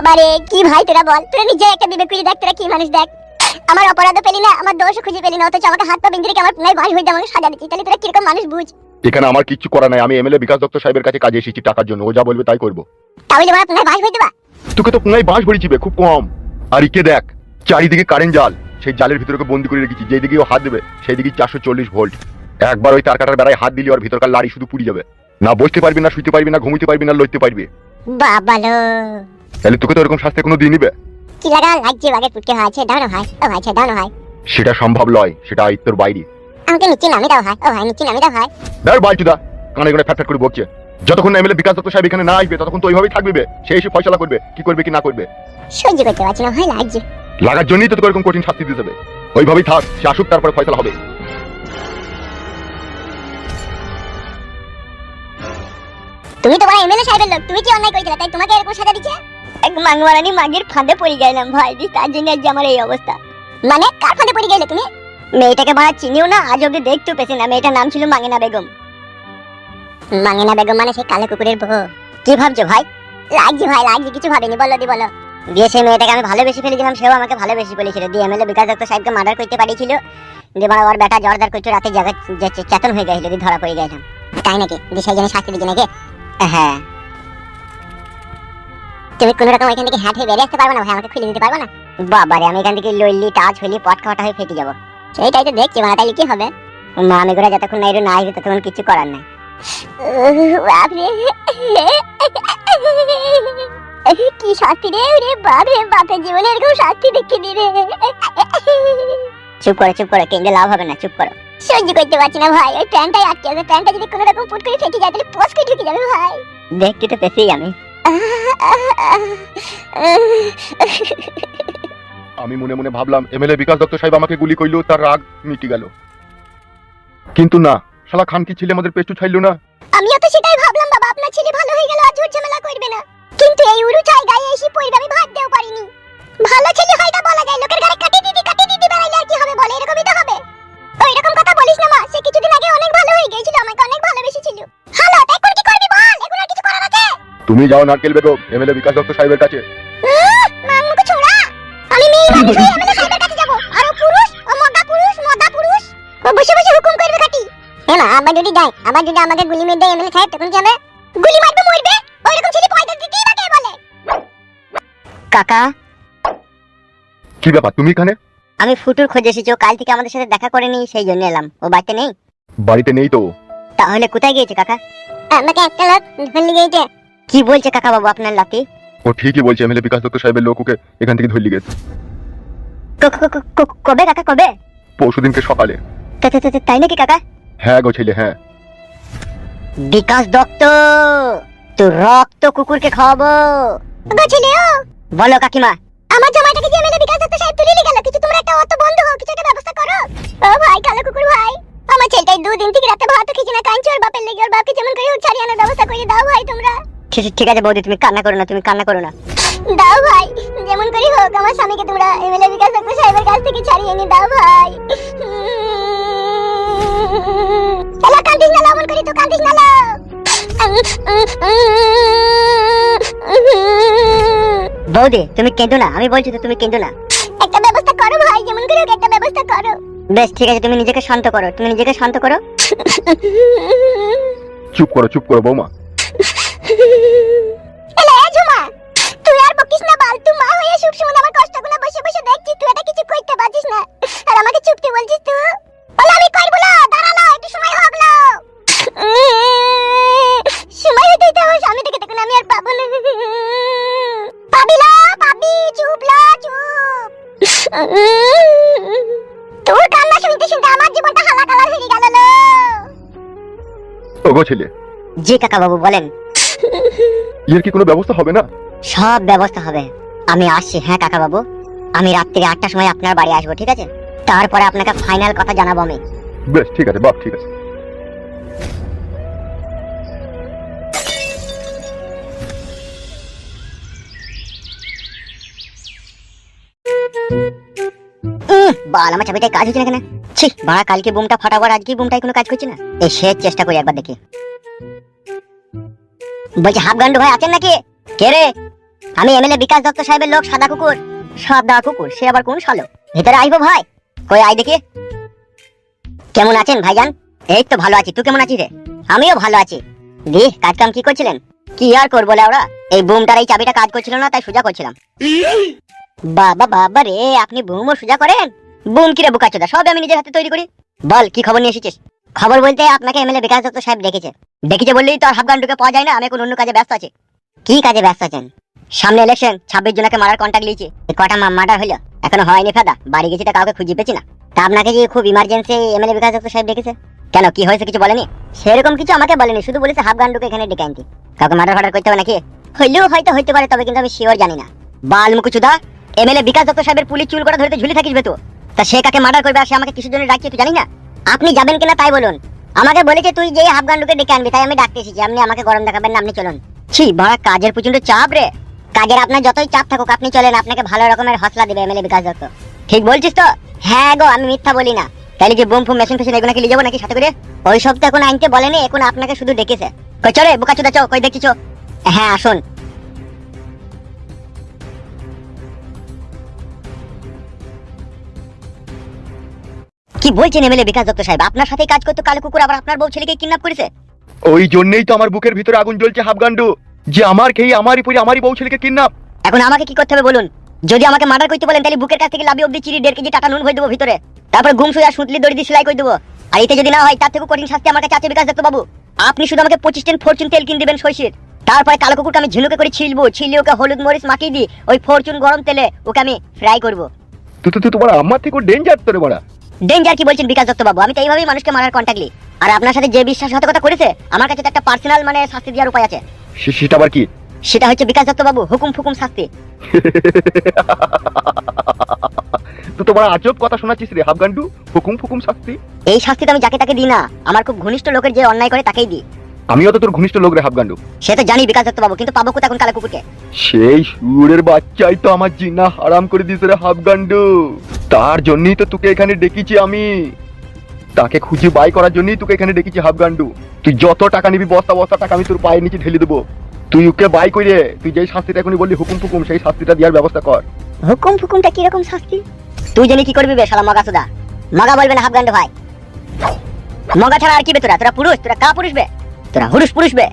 বাবা রে কি ভাই তোরা বল? তোরা নিজে একটা বিবেক করে দেখ তোরা কি মানুষ দেখ? আমার অপরাধ পেলি না আমার দোষ খুঁজে পেলি না অথচ আমাকে হাত পা বিন্দিরে আমার পুনায় ভাই হয়ে আমাকে সাজা দিচ্ছি তাহলে তোরা কীরকম মানুষ বুঝ? এখানে আমার কিচ্ছু করা নাই আমি এমএলএ বিকাশ দত্ত সাহেবের কাছে কাজে এসেছি টাকার জন্য ও যা বলবে তাই করব। তাহলে আমার পুনায় ভাই হয়ে দেবা তোকে তো পুনাই বাঁশ ভরিছিবে খুব কম। আর ইকে দেখ চারিদিকে কারেন্ট জাল সেই জালের ভিতরে বন্দি করে রেখেছি যেদিকে ও হাত দেবে সেই দিকে চারশো চল্লিশ ভোল্ট। একবার ওই তার কাটার বেড়ায় হাত দিলি ওর ভিতরকার লাড়ি শুধু পুড়ে যাবে। না বসতে পারবি না শুইতে পারবি না ঘুমিতে পারবি না লড়তে পারবি। বাবা তাহলে তোকে তো এরকম শাস্তি কোনো দিয়ে নিবে। কি লাগা লাগছে বাগে পুটকে হয়েছে দাও না ভাই। ও ভাই দাও না ভাই। সেটা সম্ভব নয় সেটা আয়ত্তর বাইরে। আমাকে নিচে নামে দাও ভাই। ও ভাই নিচে নামে দাও ভাই। ধর বালচুদা কানে কানে ফ্যাট করে বকছে। যতক্ষণ এমএলএ বিকাশ দত্ত সাহেব এখানে না আসবে ততক্ষণ তো ওইভাবেই থাকবে সে এসে ফয়সলা করবে কি করবে কি না করবে। সহ্য করতে পারছি না ভাই লাগছে লাগার জন্যই তো তোকে এরকম কঠিন শাস্তি দিতে হবে। ওইভাবেই থাক সে আসুক তারপরে ফয়সলা হবে। তুমি তো বড় এমএলএ সাহেবের লোক তুমি কি অন্যায় করেছিলে? তাই তোমাকে এরকম সাজা দিচ্ছে? এক মাংমারানি মাগের ফাঁদে পড়ে গেলাম ভাই তার জন্য আজ আমার এই অবস্থা। মানে কার ফাঁদে পড়ে গেলে তুমি? মেয়েটাকে চিনিও না আজ অব্দি দেখতেও পেছি না, মেয়েটার নাম ছিল মাঙ্গেনা বেগম। মাঙ্গেনা বেগম মানে সেই কালো কুকুরের বউ। কি ভাবছ ভাই? লাগছে ভাই, লাগছে, কিছু ভাবিনি, বলো দি, বলো। দিয়ে সেই মেয়েটাকে আমি ভালোবেসে ফেলেছিলাম সেও আমাকে ভালোবেসে বলেছিল। দিয়ে এমএলএ বিকাশ দত্ত সাহেবকে মার্ডার করতে মানে ওর বেটা জর্দার করছ, রাতে চেতন হয়ে গেছিল, দিয়ে ধরা পড়ে গেলাম। তাই নাকি? দিয়ে সেই জন্য শাস্তি দিচ্ছে নাকি? হ্যাঁ। তুমি কোনো রকম এখান থেকে হ্যাট হয়ে বেরিয়ে আসতে পারবে না? ভাই আমাকে খুলে দিতে পারবে না? বাবারে আমি এখান থেকে লইলি টাচ হইলি পট খাওয়াটা হয়ে ফেটে যাব। সেইটাই তো দেখছি মানে তাইলে কি হবে? মা আমি করে যতক্ষণ না এরু না আসবে ততক্ষণ কিছু করার নাই। কি শাস্তি রে রে বাপরে বাপের জীবনে এরকম শাস্তি দেখে রে। চুপ করো চুপ করো কেন্দ্রে লাভ হবে না চুপ করো। সহ্য করতে পারছি না ভাই ওই প্যান্টটাই আটকে আছে প্যান্টটা যদি কোনো রকম পুট করে ফেটে যায় তাহলে পোস্ট করে ঢুকে যাবে ভাই। দেখতে তো পেছি আমি। আমি মনে মনে ভাবলাম, এমএলএ বিকাশ দত্ত সাহেব আমাকে গুলি করল, তার রাগ মিটে গেল। কিন্তু না, শালা খান কি ছেলে আমাদের পেস্টু ছাইলো না? আমিও তো সেটাই ভাবলাম, বাবা, আপনার ছেলে ভালো হয়ে গেল, আর ঝুট ঝামেলা করবে না। কিন্তু এই উরু চাই গায়ে এসে পড়বে, আমি ভাবতেও পারিনি। ভালো ছেলে হয় না বলা যায়, লোকের গায়ে কাটি দিদি কাটি দিদি বেড়াইলে আর কি হবে বলে? এরকমই তো হবে। ওই রকম কথা তুমি যাও নারকেল বেগম এমএলএ বিকাশ দত্ত সাহেবের কাছে। মামুকে ছোড়া। আমি মেয়ে মানুষ হয়ে এমএলএ সাহেবের কাছে যাব। আর ও পুরুষ ও পুরুষ মদা পুরুষ। ও বসে বসে হুকুম করবে আবার যদি যায় আবার যদি আমাকে গুলি মেরে দেয় এমএলএ সাহেব তখন কি হবে? গুলি মারবে মরবে? ওই রকম ছেলে পয়দা দিতেই বা কে বলে? কাকা। কি ব্যাপার তুমি এখানে? আমি ফুটুর খোঁজে এসেছি ও কাল থেকে আমাদের সাথে দেখা করেনি সেই জন্য এলাম। ও বাড়িতে নেই? বাড়িতে নেই তো তাহলে কোথায় গিয়েছে কাকা? আমাকে একটা লোক ধরে গিয়েছে কি বলছে কাকা বাবু আপনার লাকি ও ঠিকই বলছে এমএলএ বিকাশ দত্ত সাহেবের লোক ওকে এখান থেকে ধরলি গেছে। কবে কাকা কবে? পরশুদিনকে সকালে। তাই নাকি কাকা? হ্যাঁ গো ছেলে হ্যাঁ। বিকাশ দত্ত তো রক্ত কুকুরকে খাওয়াবো। ছেলেও বলো কাকিমা আমার জামাইটাকে যে এমএলএ বিকাশ দত্ত সাহেব তুলে নিয়ে গেল কিছু তোমরা একটা অত বন্ধ হও কিছু একটা ব্যবস্থা করো। ও ভাই কালো কুকুর ভাই আমার ছেলেটাই দুদিন থেকে রাতে ভাত খেয়েছে না কাঞ্চি ওর বাপের লেগে ওর বাপকে যেমন করে ছাড়িয়ে আনার ব্যবস্থা করে দাও ভাই তোমরা। ঠিক আছে বৌদি তুমি কান্না করো না তুমি কান্না করো না। দাও ভাই যেমন করে হোক আমার স্বামীকে তোমরা এমএলএ বিকাশ দত্ত সাহেবের কাছ থেকে ছাড়িয়ে এনে দাও ভাই। চলো কান্দিস না লবণ করি তো কান্দিস না লো। বৌদি তুমি কেঁদো না আমি বলছি তো তুমি কেঁদো না। একটা ব্যবস্থা করো ভাই যেমন করে হোক একটা ব্যবস্থা করো। বেশ ঠিক আছে তুমি নিজেকে শান্ত করো তুমি নিজেকে শান্ত করো। চুপ করো চুপ করো বৌমা। হয়ে সুখ সুমন আমার কষ্টগুলো বসে বসে দেখছিস তুই এটা কিছু করতে পারছিস না। আর আমাকে চুপতে বলছিস তুই বলে আমি করব না দাঁড়াল একটু সময় হোক লো সময় হতে তো আমার স্বামী থেকে দেখুন আমি আর পাবো না। পাবি পাবি চুপ লো চুপ। তোর কান্না শুনতে শুনতে আমার জীবনটা হালা কালার হয়ে গেল লো। ও গো ছেলে। জি কাকা বাবু বলেন। এর কি কোনো ব্যবস্থা হবে না? সব ব্যবস্থা হবে। আমি আসছি হ্যাঁ কাকা বাবু আমি রাত্রি আটটার সময় আপনার বাড়ি আসব ঠিক আছে? তারপরে আপনাকে ফাইনাল কথা জানাব আমি। বেশ ঠিক আছে বাপ ঠিক আছে। বাল আমার চাবিটায় কাজ হচ্ছে না কেন? ছি বাড়া কালকে বুমটা ফাটাবো আর আজকে বুমটাই কোনো কাজ করছে না? এই সে চেষ্টা করি একবার দেখি। বলছি হাফ গান্ডু ভাই আছেন নাকি? কে রে? আমি এমএলএ বিকাশ দত্ত সাহেবের লোক সাদা কুকুর। সাদা কুকুর, সে আবার কোন সালো ভিতরে আইবো ভাই। কই আই দেখি। কেমন আছেন ভাইজান? এই তো ভালো আছি, তুই কেমন আছিস রে? আমিও ভালো আছি। দি, কাজ কাম কি করছিলেন? কি আর করব ওরা? এই বুমটার এই চাবিটা কাজ করছিল না, তাই সোজা করছিলাম। বাবা বাবা রে, আপনি বুমও সোজা করেন? বুম কিরে বুকাচ্ছদা সব আমি নিজের হাতে তৈরি করি। বল, কি খবর নিয়ে এসেছিস? খবর বলতে আপনাকে এমএলএ বিকাশ দত্ত সাহেব ডেকেছে। ডেকেছে বললেই তো আর হাফগান্ডুকে পাওয়া যায় না, আমি এখন অন্য কাজে ব্যস্ত আছি। কি কাজে ব্যস্ত আছেন? সামনে ইলেকশন ছাব্বিশ জনকে মারার কন্ট্যাক্ট লিয়েছি কটা মার্ডার হলো। এখনও হয়নি ফাদা। বাড়ি গেছি তা কাউকে খুঁজে পেছি না। তা আপনাকে যে খুব ইমার্জেন্সি এমএলএ বিকাশ দত্ত সাহেব ডেকেছে? কেন, কি হয়েছে কিছু বলেনি? সেরকম কিছু আমাকে বলেনি। শুধু বলেছে হাফগান্ডুকে এখানে ডেকে আনতে। কাউকে মার্ডার ফার্ডার করতে হবে নাকি? হইলেও হয়তো হইতে পারে, তবে কিন্তু আমি শিওর জানি না। বাল মুকুচুদা এমএলএ বিকাশ দত্ত সাহেবের পুলিশ চুল করে ধরতে ঝুলে থাকিস তো। তা সে কাকে মার্ডার করবে আর সে আমাকে কিছু জন্য ডাকছে তুই জানি না? আপনি যাবেন কিনা তাই বলুন। আমাকে বলেছে তুই যে হাফগান্ডুকে ডেকে আনবি, তাই আমি ডাকতে এসেছি। আপনি আমাকে গরম দেখাবেন না, আপনি চলুন। ছি, বড়, কাজের প্রচণ্ড চাপ রে। কাজের আপনার যতই চাপ থাকুক, আপনি চলেন, আপনাকে ভালো রকমের হসলা দিবে এমএলএ বিকাশ দত্ত। ঠিক বলছিস তো? হ্যাঁ গো, আমি মিথ্যা বলি না। তাহলে যে বোম ফোম মেশিন ফেশিন এগুলো কি নিয়ে যাব নাকি সাথে করে? ওই সব তো এখন আনতে বলেনি এখন আপনাকে শুধু ডেকেছে। কই, চলে, বোকা চুদা, চো, কই দেখছিস হ্যাঁ আসুন। কি বলছেন এমএলএ বিকাশ দত্ত সাহেব? আপনার সাথে কাজ করতে কালো কুকুর, আবার আপনার বউ ছেলেকে কিডন্যাপ করেছে? ওই জন্যই তো আমার বুকের ভিতরে আগুন জ্বলছে, হাফগান্ডু। যে আমার খেয়ে আমারই পরে আমারই বউ ছেলেকে কিডন্যাপ। এখন আমাকে কি করতে হবে বলুন? যদি আমাকে মার্ডার করতে বলেন তাহলে বুকের কাছ থেকে লাভি অব্দি চিরি দেড় কেজি টাকা নুন হয়ে দেবো ভিতরে। তারপর ঘুম শুয়ে সুতলি দড়ি দিয়ে সেলাই করে দেবো। আর এতে যদি না হয় তার থেকে কঠিন শাস্তি আমার কাছে আছে বিকাশ দত্ত বাবু। আপনি শুধু আমাকে পঁচিশ টেন ফরচুন তেল কিনে দেবেন সইষের তারপরে কালো কুকুরকে আমি ঝিনুকে করে ছিলবো ছিলি ওকে হলুদ মরিচ মাখিয়ে দিই ওই ফরচুন গরম তেলে ওকে আমি ফ্রাই করব। তুই তো তোমার আমার থেকে ডেঞ্জার তোরে বড়া। ডেঞ্জার কি বলছেন বিকাশ দত্ত বাবু? আমি তো এইভাবেই মানুষকে মারার কন্ট্যাক্ট নিই আর আপনার সাথে যে বিশ্বাসঘাতকতা করেছে আমার কাছে তো একটা পার্সোনাল মানে শাস্তি দেওয়ার উপায় আছে। সেটা আবার কি? সেটা হচ্ছে বিকাশ দত্ত বাবু হুকুম ফুকুম শাস্তি। তুই তোমার আজব কথা শোনাচ্ছিস রে হাফগান্ডু হুকুম ফুকুম শাস্তি। এই শাস্তি তো আমি যাকে তাকে দিই না আমার খুব ঘনিষ্ঠ লোকের যে অন্যায় করে তাকেই দিই। আমিও তো তোর ঘনিষ্ঠ লোক রে হাফগান্ডু। সে তো জানি বিকাশ দত্ত বাবু কিন্তু পাবো কোথায় এখন কালা কুকুরকে? সেই সুরের বাচ্চাই তো আমার জিনা হারাম করে দিয়েছে রে হাফগান্ডু। তার জন্যই তো তোকে এখানে ডেকেছি আমি। তাকে খুঁজে বাই করার জন্যই তোকে এখানে ডেকেছি, হাফগান্ডু। তুই যত টাকা নিবি, বস্তা বস্তা টাকা আমি তোর পায়ের নিচে ঢেলে দেবো। তুই ওকে বাই করে তুই যেই শাস্তিটা এখনই বললি, হুকুম ফুকুম সেই শাস্তিটা দেওয়ার ব্যবস্থা কর। হুকুম ফুকুমটা কীরকম শাস্তি? তুই জানি কি করবি বে শালা মগা সুদা মগা বলবে না, হাফগান্ডু ভাই। মগা ছাড়া আর কি বে তোরা? তোরা পুরুষ, তোরা কা পুরুষ বে? তোরা হুরুষ পুরুষ বে?